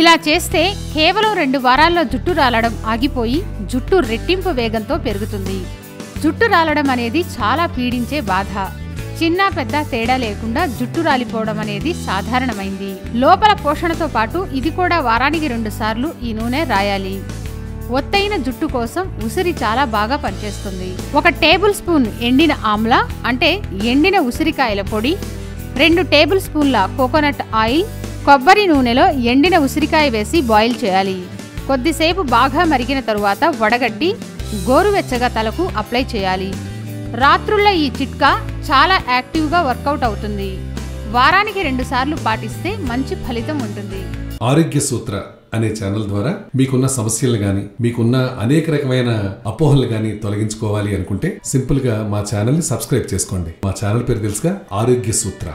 ఇలా చేస్తే కేవలం రెండు వారాల్లో జుట్టు రాలడం ఆగిపోయి జుట్టు రెట్టింపు వేగంతో పెరుగుతుంది. జుట్టు రాలడం అనేది చాలా పీడించే బాధ. చిన్న పెద్ద తేడా లేకుండా జుట్టు రాలిపోవడం అనేది సాధారణమైంది. లోపల పోషణతో పాటు ఇది కూడా వారానికి రెండు సార్లు ఈ నూనె రాయాలి. ఒత్తైన జుట్టు కోసం ఉసిరి చాలా బాగా పనిచేస్తుంది. ఒక టేబుల్ స్పూన్ ఎండిన ఆమ్లా అంటే ఎండిన ఉసిరికాయల పొడి రెండు టేబుల్ స్పూన్ల కోకోనట్ ఆయిల్ కొబ్బరి నూనెలో ఎండిన ఉసిరికాయ వేసి బాయిల్ చేయాలి. కొద్దిసేపు బాగా మరిగిన తరువాత వడగట్టి గోరువెచ్చగా తలకు అప్లై చేయాలి. రాత్రుల్లో ఈ చిట్కా చాలా యాక్టివ్గా వర్కౌట్ అవుతుంది. వారానికి రెండు సార్లు పాటిస్తే మంచి ఫలితం ఉంటుంది. ఆరోగ్య సూత్ర అనే ఛానల్ ద్వారా మీకున్న సమస్యలు గాని మీకున్న అనేక రకమైన అపోహలు గాని తొలగించుకోవాలి అనుకుంటే సింపుల్గా మా ఛానల్ని సబ్స్క్రైబ్ చేసుకోండి. మా ఛానల్ పేరు తెలుసుగా ఆరోగ్య సూత్ర.